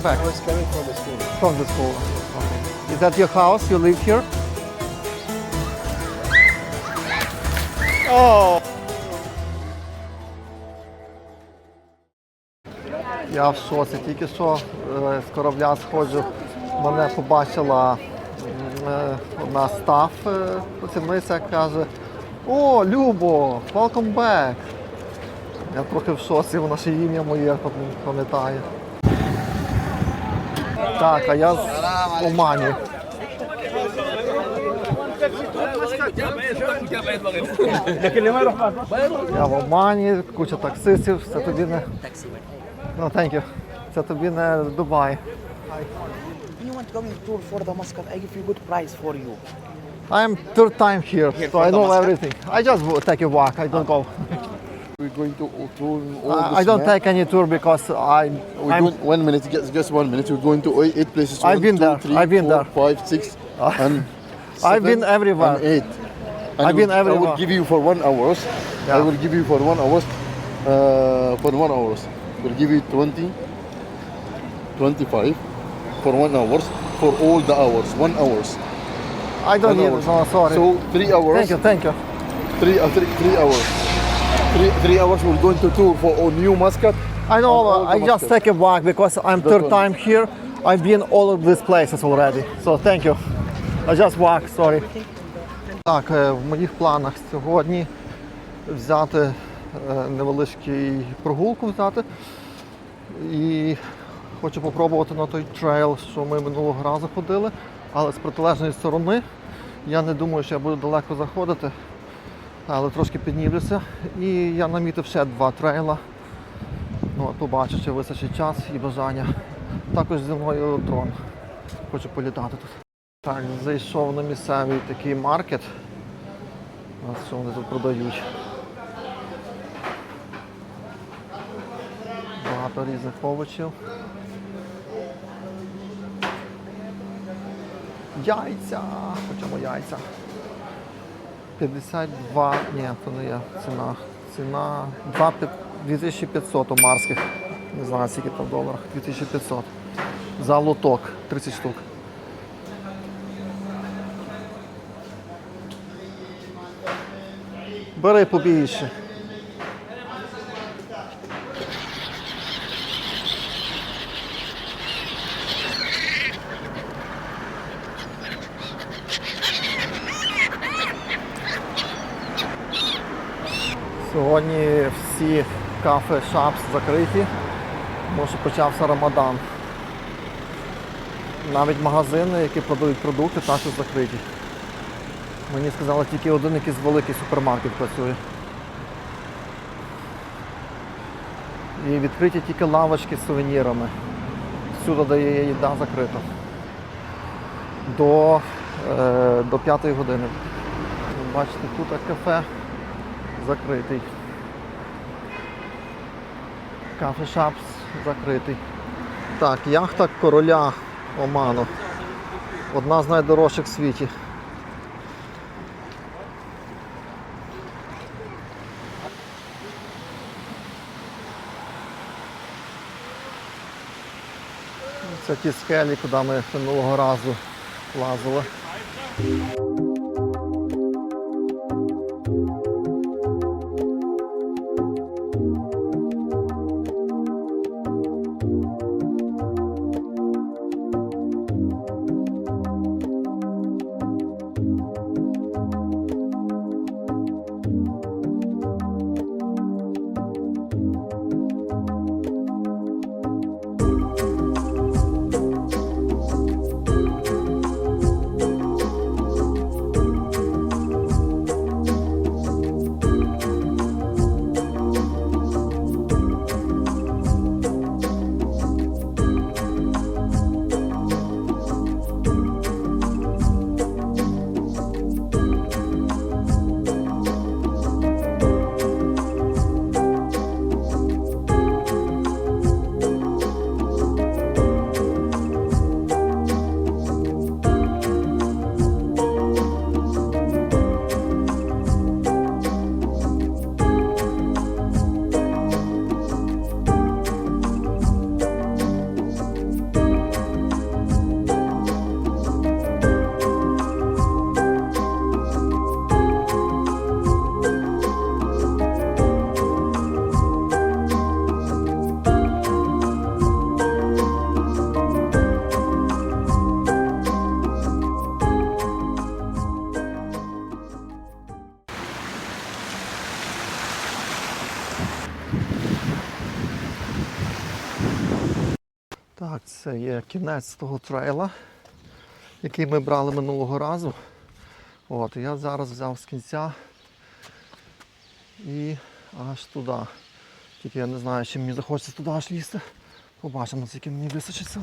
turning back I was coming from the school. from the school? Okay. Is that your house? You live here? Oh. Я в шоці. Тільки що е, з корабля сходжу, мене побачила м, е, одна став е, працівниця, каже: О, Любо, welcome back. Я трохи в шоці, вона ще ім'я моє пам'ятає. Так, а я з Омані. Я в Омані, куча таксистів, це тобі не. Ну, thank you. Це тобі не Дубай. You want coming tour for the I give you good price for you. I'm third time here, so I know Damascus? everything. I just take a walk, I don't go. We're going to tour all I, this I don't map. take any tour because I, We're I'm, going, one minute, just, just one minute. We're going to eight- places. I've One, been two, there, three, I've been four, there. five, six, and I've been seven, everywhere. And eight. And I've I been will- I will give you for one hours. Yeah. I will give you for one hours. Uh, for one hours, we'll give you 20, 25 for one hours for all the hours. One hours. I don't One need hours. it, no, sorry. So three hours. thank you, thank you. Three, uh, three, three hours. Three, three hours. We're going to tour for all new Muscat. I know, all I just take a walk because I'm third time here. I've been all of these places already, so thank you. I just walk, sorry. Так, е, в моїх планах сьогодні взяти е, невеличкий прогулку взяти. І хочу попробувати на той трейл, що ми минулого разу ходили, але з протилежної сторони. Я не думаю, що я буду далеко заходити, але трошки піднімлюся. І я намітив ще два трейла. Ну, побачу, чи вистачить час і бажання. Також зі мною дрон. Хочу політати тут. Так, зайшов на місцевий такий маркет. Що вони тут продають. Багато різних овочів. Яйця! Хочемо яйця. 52, ні, то не я ціна. Ціна 2 2500 у марських. Не знаю, скільки там в доларах. 2500. За лоток 30 штук. Бери побільше. Сьогодні всі кафе шапс закриті, тому що почався Рамадан. Навіть магазини, які продають продукти, також закриті. Мені сказали, тільки один якийсь великий супермаркет працює. І відкриті тільки лавочки з сувенірами. Всюди, де є їда, закрито. До, е, до 5 години. Бачите, тут кафе закритий. Кафе Шапс закритий. Так, яхта короля Оману. Одна з найдорожчих в світі. Це ті скелі, куди ми минулого разу лазили. Це є кінець того трейла, який ми брали минулого разу. От, я зараз взяв з кінця і аж туди. Тільки я не знаю, чи мені захочеться туди аж лізти. Побачимо, скільки мені вистачить сил.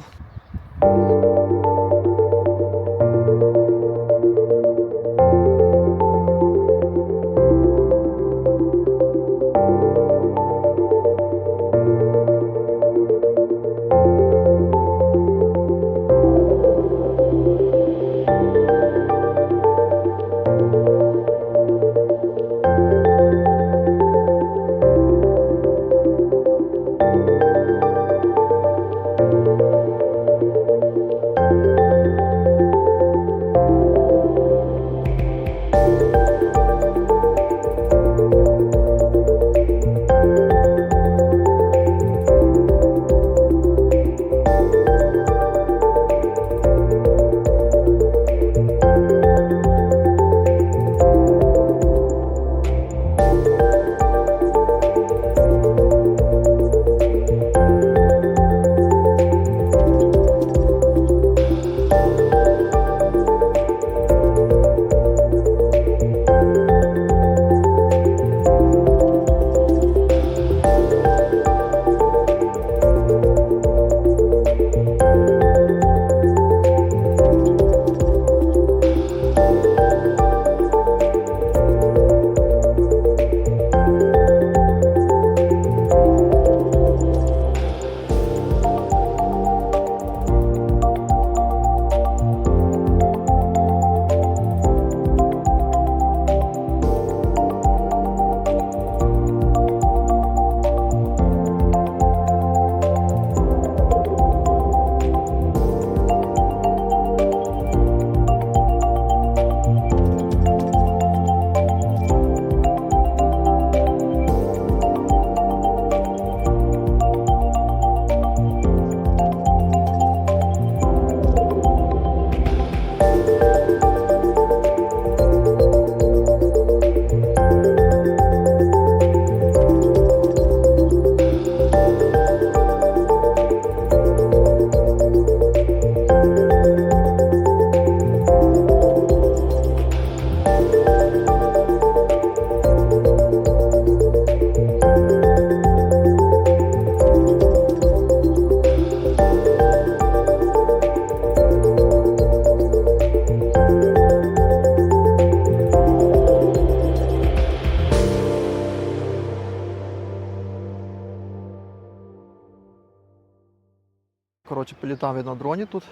Політав я на дроні тут.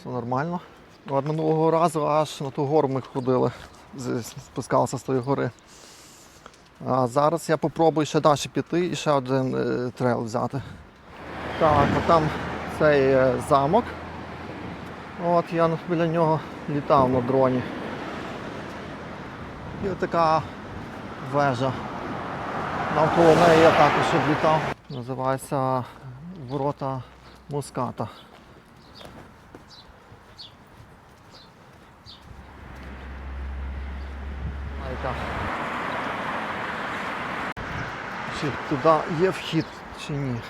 Все нормально. От минулого разу аж на ту гору ми ходили, спускалися з тої гори. А зараз я попробую ще далі піти і ще один е, трейл взяти. Так, а там цей е, замок. От я біля нього літав на дроні. І така вежа. Навколо неї я також облітав. Називається ворота муската. Найка. Чи туди є вхід чи ні?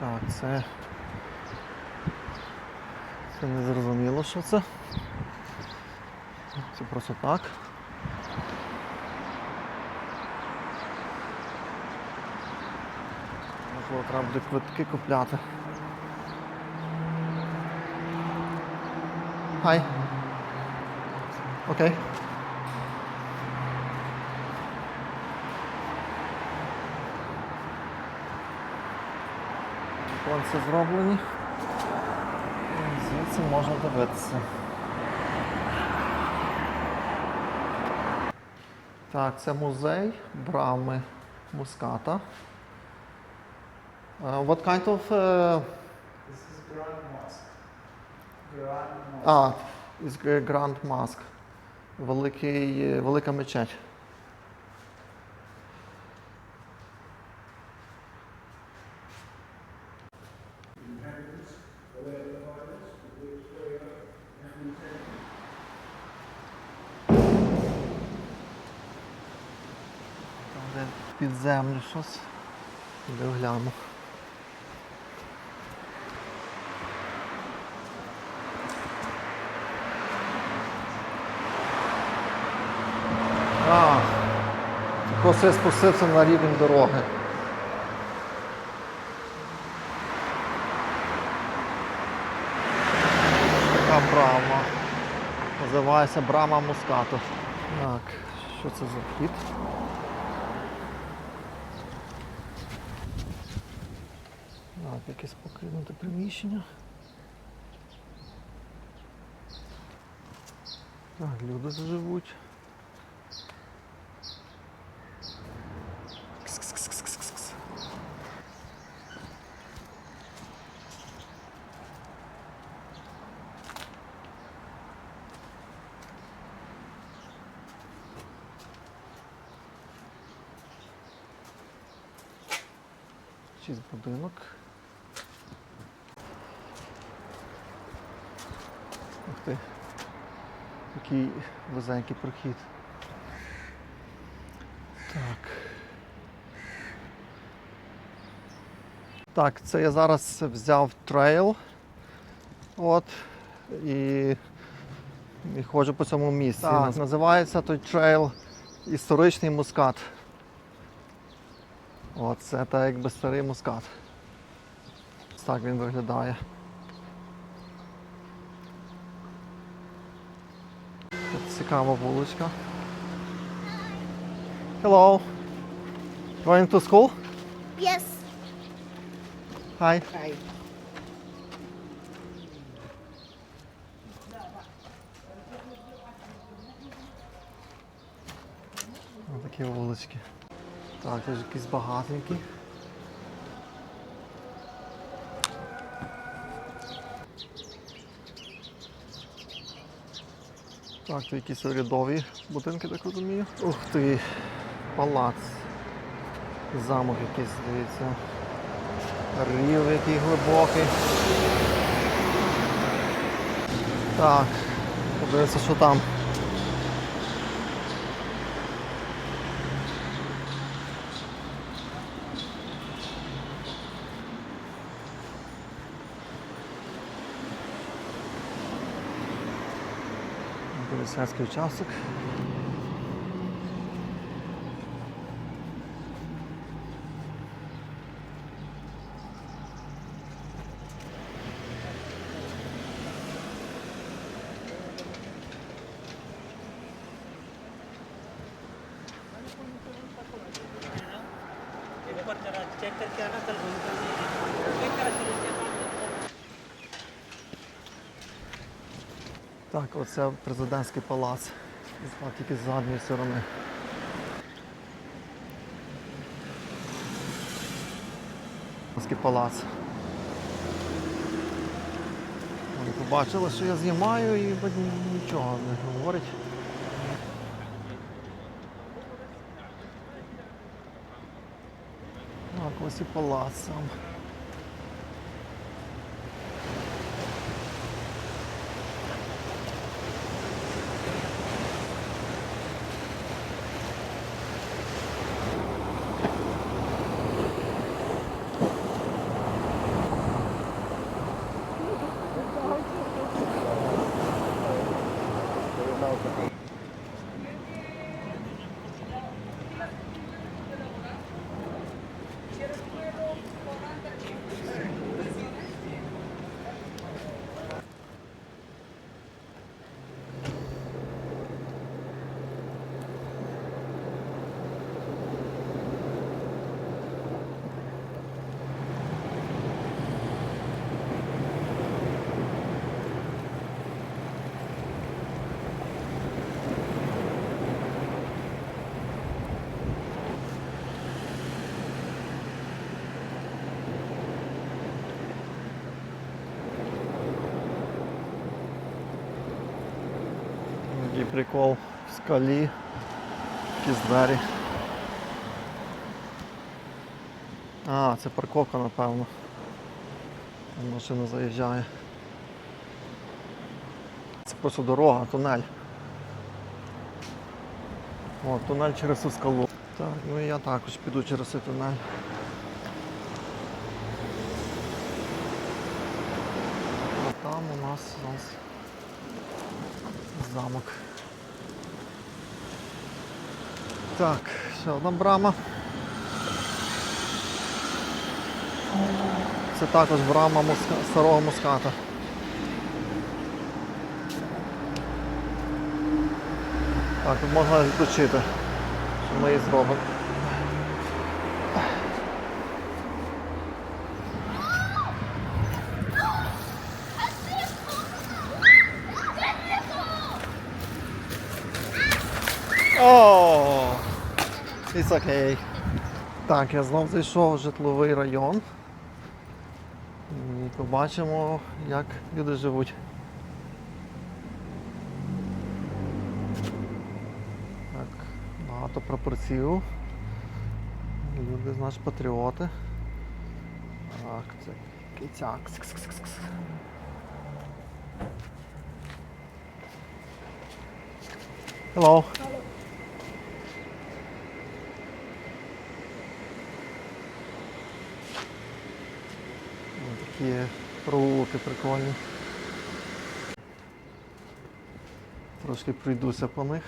Так, це. Це не зрозуміло, що це. Це просто так. Можливо, треба буде квитки купляти. Хай. Окей. Віконці зроблені. Звідси можна дивитися. Так, це музей брами Муската. Uh, what kind of. Uh, This is Grand Mosque. Grand Mosque. а, is Г- Grand Mosque. Великий, е, велика мечеть. Там під землю щось. Де гляну. Я спустився на рівень дороги. Така брама. Називається брама мускату. Так, що це за вхід? Так, якесь покинуте приміщення. Так, люди живуть. Чийсь будинок. Ух ти. Який вузенький прохід. Так. Так, це я зараз взяв трейл. От. І, і ходжу по цьому місці. Так, називається той трейл історичний мускат. От, це так якби старий мускат. Ось Так він виглядає. Тут цікава вуличка. Hello. Going to school? Yes. Hi. Hi. Ось такі вулички. Так, тут якісь багатенькі. Так, тут якісь урядові будинки, так розумію. Ух ти, палац. Замок якийсь, здається. Рів який глибокий. Так, подивимося, що там. Saskia Çasık. Check करके आना कल घूम Так, оце президентський палац. Тільки з задньої сторони. Президентський палац. Вони побачили, що я знімаю і нічого не говорять. Так, ось і палац сам. Такий прикол в скалі, якісь. А, це парковка, напевно. Машина заїжджає. Це просто дорога, тунель. О, тунель через цю скалу. Так, ну і я також піду через цей тунель. А там у нас зараз замок. Так, ще одна брама. Це також брама муска... старого муската. Так, тут можна відключити, що ми її зробимо. It's okay. Так, я знов зайшов в житловий район. І побачимо, як люди живуть. Так, багато прапорців. Люди, знаєш, патріоти. Так, це кицяк. Hello. Ось Такі проволоки прикольні. Трошки пройдуся по них.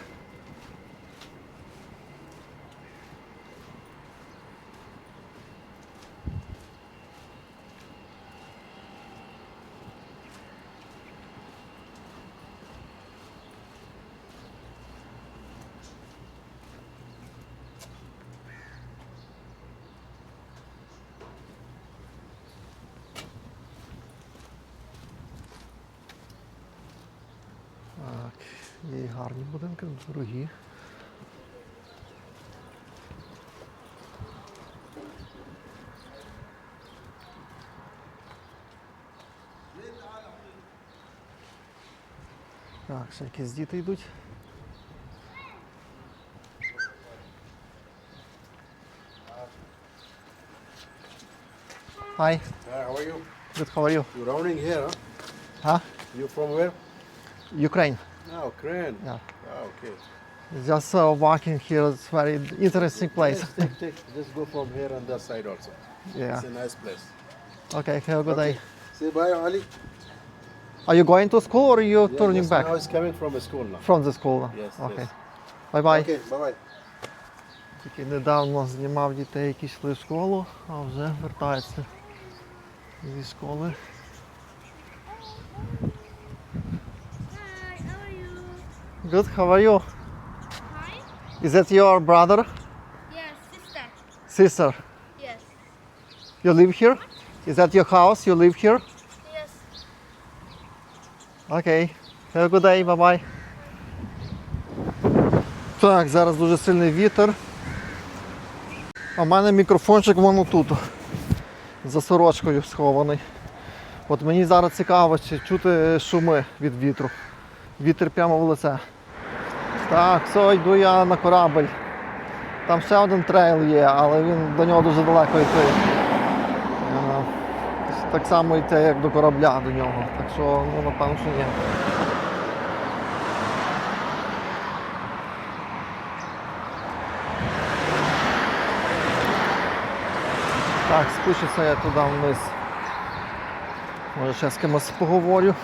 Так, є і гарні будинки, дорогі. Так, ще якісь діти йдуть. Hi, Hi, how are you? good, how are you? You're rounding here, huh? Huh? You from where? Ukraine. Oh, Ukraine. Yeah. Oh, okay. Just uh, walking here, it's very interesting place. Yes, take, take, just go from here on that side also. Yeah. It's a nice place. Okay, have a good day. Say bye, Ali. Are you going to school or are you Yeah, turning just back? Now he's coming from school now. From the school? Yes, Okay. yes. Bye bye. Okay, bye bye. Тільки недавно знімав дітей, які йшли в школу, а вже вертаються зі школи. Good, how are you? Hi. Is that your brother? Yes, sister. Sister? Yes. You live here? Is that your house? You live here? Yes. Окей. Have a good day, bye-bye. Так, зараз дуже сильний вітер. А в мене мікрофончик воно тут. За сорочкою схований. От мені зараз цікаво, чи чути шуми від вітру. Вітер прямо в лице. Так, все, йду я на корабль. Там ще один трейл є, але він до нього дуже далеко йти. Е, Так само йти, як до корабля до нього. Так що, ну, напевно, що ні. Так, спущуся я туди вниз. Може ще з кимось поговорю.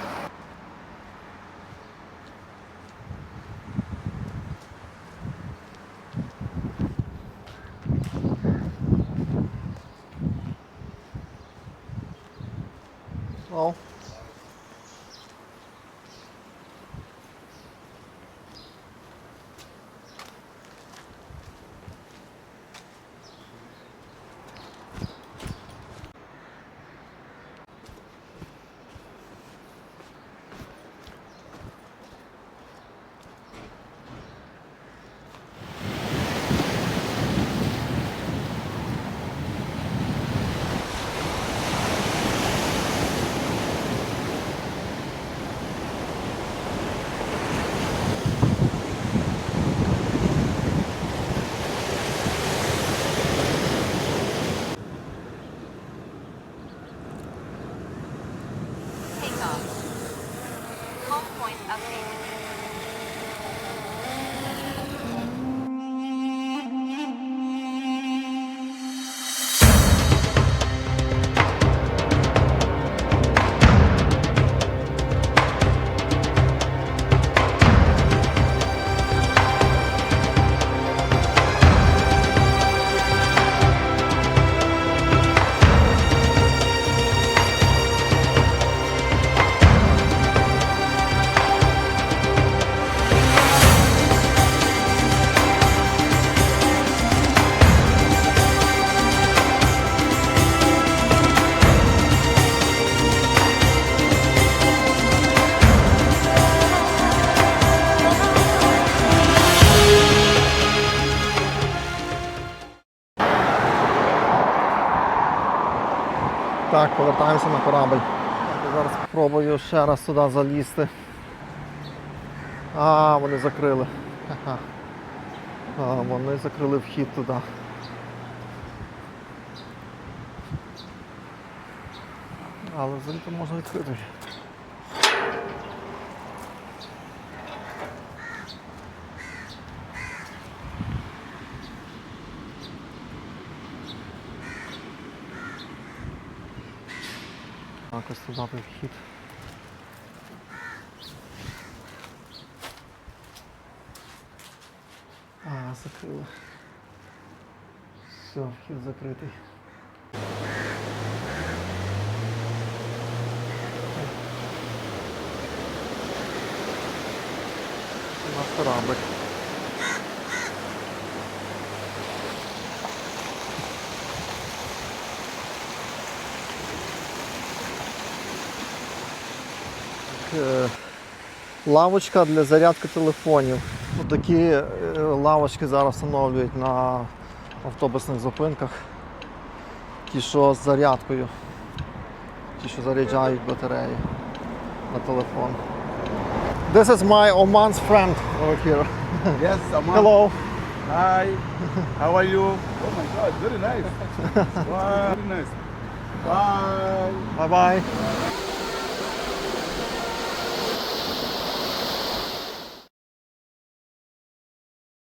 Так, зараз спробую ще раз сюди залізти. А, вони закрили. А, вони закрили вхід туди. Але взагалі можна відкрити. Туди той вхід. А, закрили. Все, вхід закритий. Корабль. Лавочка для зарядки телефонів. Такі е, лавочки зараз встановлюють на автобусних зупинках. Ті, що з зарядкою. Ті, що заряджають батареї на телефон. This is my Oman's friend over here. Yes, Aman. Hello. Hi. How are you? Oh my God, very nice. wow, very nice. Bye. Bye bye.